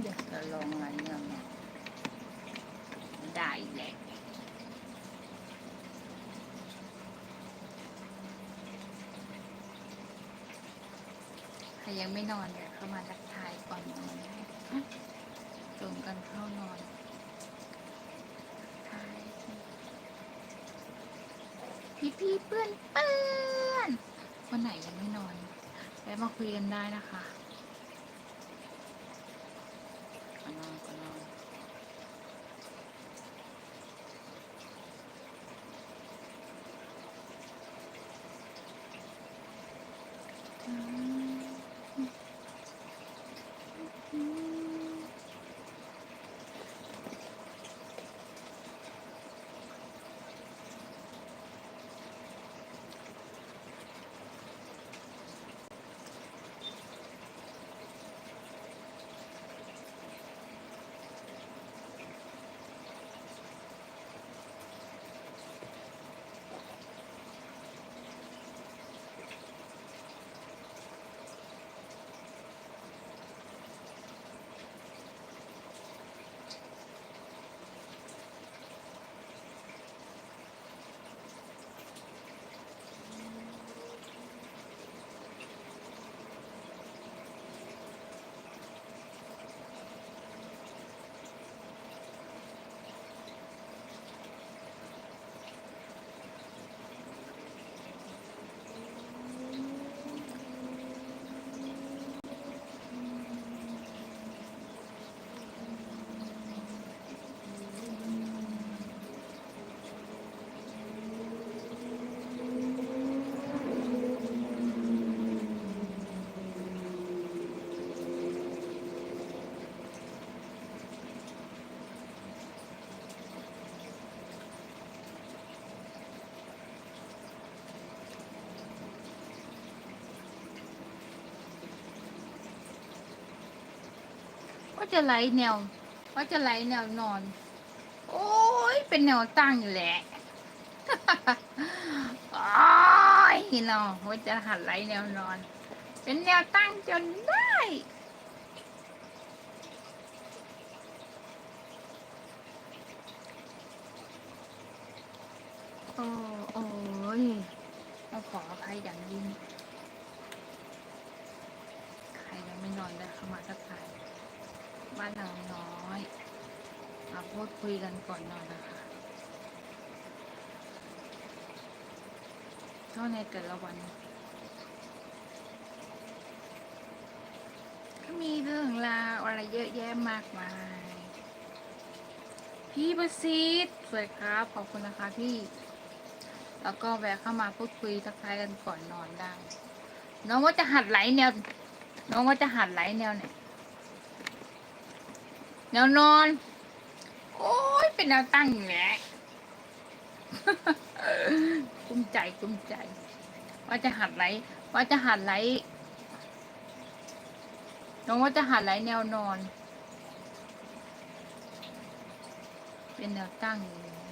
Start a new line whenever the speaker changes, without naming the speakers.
เดี๋ยวจะลองอะไรเงี้ยได้แหละใครยังไม่นอนเนี่ยเข้ามาทักทายก่อนนอนได้จงกันเข้านอนพี่พี่เพื่อนเพื่อนวันไหนยังไม่นอนแวะมาคุยกันได้นะคะ ก่อนนอน ว่าจะไหลแนวว่าจะไหลแนวนอน โอ้ยเป็นแนวตั้งอยู่แหละโอ้ยเนาะว่าจะหัดไหลแนวนอน เป็นแนวตั้งจนได้โอ้โอ้ยต้องขออภัยอย่างยิ่งใครยังไม่นอนได้เข้ามาทักทาย บ้านเราน้อยมาพูดคุยกันก่อนนอนนะคะเท่าในแต่ละวัน ก็มีเรื่องราวอะไรเยอะแยะมากมาย พี่ประสิทธิ์สวยครับ ขอบคุณนะคะพี่ แล้วก็แวะเข้ามาพูดคุยทักทายกันก่อนนอนได้ น้องว่าจะหัดไหลแนว น้องว่าจะหัดไหลแนวไหน แนวนอน โอ้ย เป็นแนวตั้งอยู่แหละกุ้มใจกุ้มใจ ว่าจะหัดไหลว่าจะหัดไหลน้องว่าจะหัดไหลแนวนอน เป็นแนวตั้งอยู่